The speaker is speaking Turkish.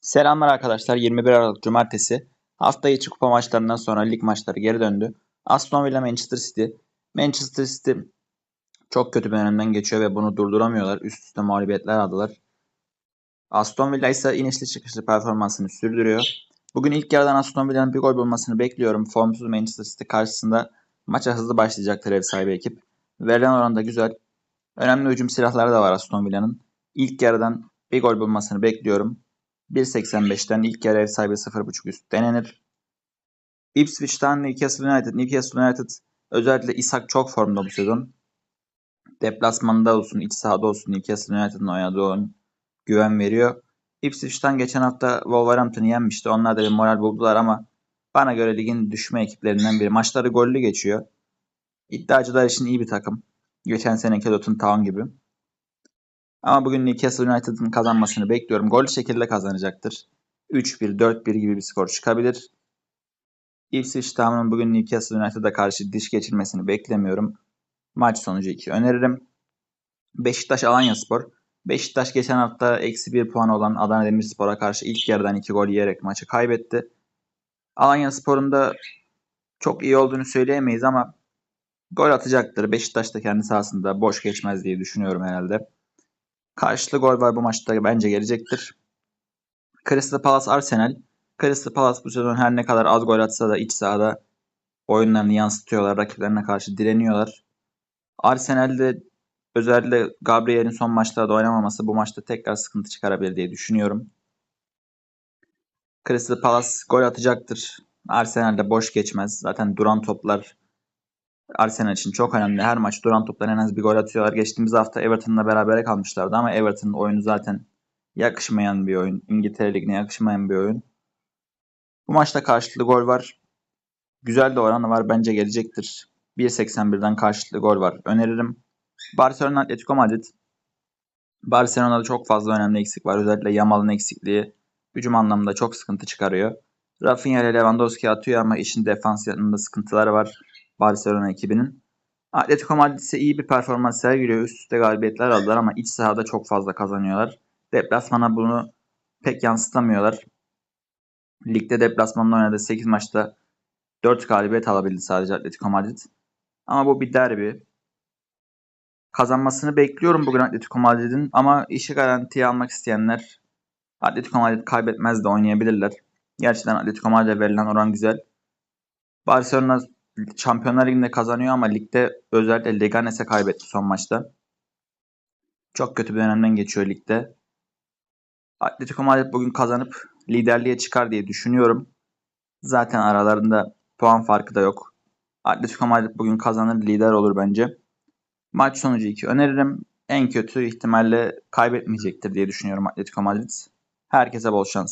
Selamlar arkadaşlar. 21 Aralık Cumartesi. Hafta içi kupa maçlarından sonra lig maçları geri döndü. Aston Villa Manchester City. Manchester City çok kötü bir dönemden geçiyor ve bunu durduramıyorlar. Üst üste mağlubiyetler aldılar. Aston Villa ise inişli çıkışlı performansını sürdürüyor. Bugün ilk yarıdan Aston Villa'nın bir gol bulmasını bekliyorum. Formsuz Manchester City karşısında maça hızlı başlayacaktır ev sahibi ekip. Verilen oran da güzel. Önemli hücum silahları da var Aston Villa'nın. İlk yarıdan bir gol bulmasını bekliyorum. 1.85'ten ilk yarı ev sahibi 0.5 üst denenir. Ipswich'ten Newcastle United. Newcastle United özellikle Isak çok formda bu sezon. Deplasmanda olsun, iç sahada olsun Newcastle United'ın oynadığı oyun güven veriyor. Ipswich'ten geçen hafta Wolverhampton'ı yenmişti. Onlar da bir moral buldular ama bana göre ligin düşme ekiplerinden biri. Maçları gollü geçiyor. İddiacılar için iyi bir takım. Geçen seneki Luton Town gibi. Ama bugün Newcastle United'ın kazanmasını bekliyorum. Gol şekilde kazanacaktır. 3-1, 4-1 gibi bir skor çıkabilir. Ipswich bugün Newcastle United'a karşı diş geçirmesini beklemiyorum. Maç sonucu 2 öneririm. Beşiktaş Alanya Spor. Beşiktaş geçen hafta eksi 1 puan olan Adana Demirspor'a karşı ilk yarıdan 2 gol yiyerek maçı kaybetti. Alanya Spor'un da çok iyi olduğunu söyleyemeyiz ama gol atacaktır. Beşiktaş da kendi sahasında boş geçmez diye düşünüyorum herhalde. Karşılıklı gol var bu maçta bence gelecektir. Crystal Palace Arsenal. Crystal Palace bu sezon her ne kadar az gol atsa da iç sahada oyunlarını yansıtıyorlar. Rakiplerine karşı direniyorlar. Arsenal'de özellikle Gabriel'in son maçlarda oynamaması bu maçta tekrar sıkıntı çıkarabilir diye düşünüyorum. Crystal Palace gol atacaktır. Arsenal'de boş geçmez. Zaten duran toplar Arsenal için çok önemli. Her maç duran toplar en az bir gol atıyorlar. Geçtiğimiz hafta Everton'la beraber kalmışlardı ama Everton'ın oyunu zaten yakışmayan bir oyun. İngiltere Ligi'ne yakışmayan bir oyun. Bu maçta karşılıklı gol var. Güzel de oranı var. Bence gelecektir. 1.81'den karşılıklı gol var. Öneririm. Barcelona Atletico Madrid. Barcelona'da çok fazla önemli eksik var. Özellikle Yamal'ın eksikliği hücum anlamında çok sıkıntı çıkarıyor. Rafinha ile Lewandowski atıyor ama işin defans yanında sıkıntıları var. Barcelona ekibinin. Atletico Madrid ise iyi bir performans sergiliyor. Üst üste galibiyetler aldılar ama iç sahada çok fazla kazanıyorlar. Deplasmana bunu pek yansıtamıyorlar. Ligde deplasmanda oynadığı 8 maçta 4 galibiyet alabildi sadece Atletico Madrid. Ama bu bir derbi. Kazanmasını bekliyorum bugün Atletico Madrid'in ama işi garantiye almak isteyenler Atletico Madrid kaybetmez de oynayabilirler. Gerçekten Atletico Madrid'e verilen oran güzel. Barcelona Şampiyonlar Ligi'nde kazanıyor ama ligde özellikle Leganes'e kaybetti son maçta. Çok kötü bir dönemden geçiyor ligde. Atletico Madrid bugün kazanıp liderliğe çıkar diye düşünüyorum. Zaten aralarında puan farkı da yok. Atletico Madrid bugün kazanır lider olur bence. Maç sonucu 2 öneririm. En kötü ihtimalle kaybetmeyecektir diye düşünüyorum Atletico Madrid. Herkese bol şans.